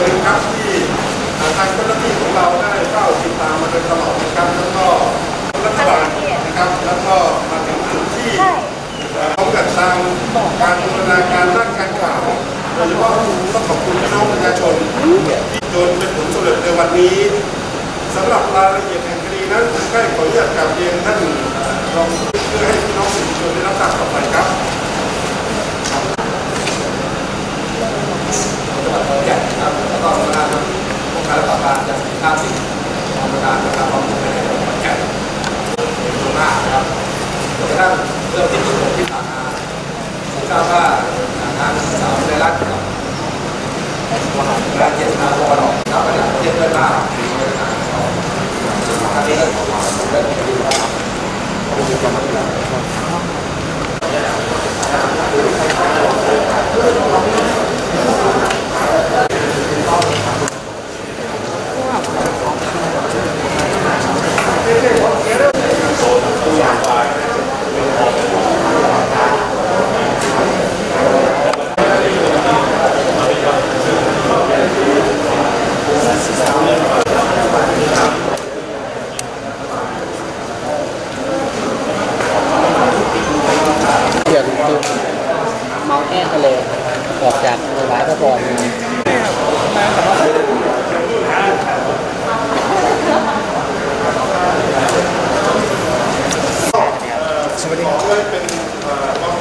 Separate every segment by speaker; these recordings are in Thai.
Speaker 1: เลยครับที่ทางเจ้าหน้าที่ของเราได้เฝ้าติดตามมาโดยตลอดนะครับแล้วก็รัฐบาลนะครับแล้วก็มาถึงจุดที่
Speaker 2: ใช่
Speaker 1: พร้อมกับทางการบูรณาการด้านการข่าวโดยเฉพาะต้องขอบคุณพี่น้องประชาชนที่จนเป็นผลสำเร็จในวันนี้สำหรับรายละเอียดแห่งคดีนั้นผมได้ขออนุญาตกลับเรียนท่านรองเพื่อให้พี่น้องสื่อมวลชนได้รับทราบต่อไปครับ
Speaker 3: จังหวัดขอนแก่นนะครับแล้วก็สำนักงานป้องกันและปราบปรามยาเสพติดาคสี่กองบัญชาการนะครับความมั่นคงในจังหวัดขอนแก่นเป็นตัวหน้านะครับจนกระทั่งเริ่มที่26ที่ผ่านมาผมทราบว่าทางสาวในรัฐกับการเจตนาตะวันออกนะครับมาจากประเทศเพื่อนบ้านมีเจตนาต่อทางนี้ก็ขอความร่วมมือนะครับ
Speaker 4: เขื่อ นคือเมาแห้งทะเลออกจากหลายพระบอลมา
Speaker 1: สวัสดีครับช่วยเป็นเอ่อความ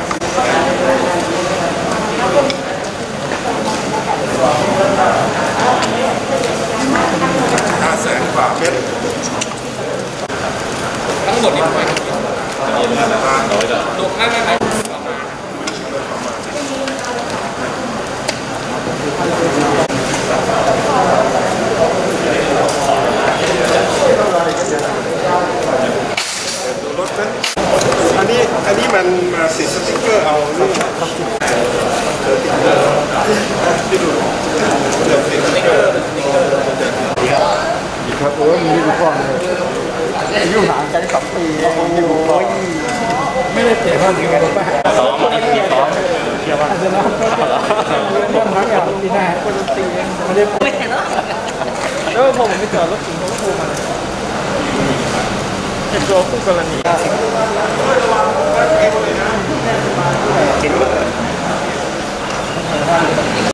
Speaker 1: ห้าแสนกว่าเมตร
Speaker 3: ทั้งหมดนี่ประมาณกี่กิโล
Speaker 1: ประมาณร้อยละ
Speaker 3: ลูกไม่ไม่ไม่
Speaker 1: อันนี้อันนี้มันมาติดสติ๊กเกอร์เอานี่ที่ดูเดี๋ยวติดสติ๊กเกอร์
Speaker 5: ครับโอ้ยมีบุกรเลย อายุห่างกันสองปีเองอยู่ไม่ได้เตะเขาจริงๆป่ะสองคนนี้สองเชียร์ว่าอาจจะน้องก็เรื่องนั้นอย่างที่หน้าคนตีไม่ได้
Speaker 2: ไม่เห็นหรอ
Speaker 5: แล้วพอผมไปจอดรถถึงเขาก็โทรมาเจ็บตัวคู่กรณี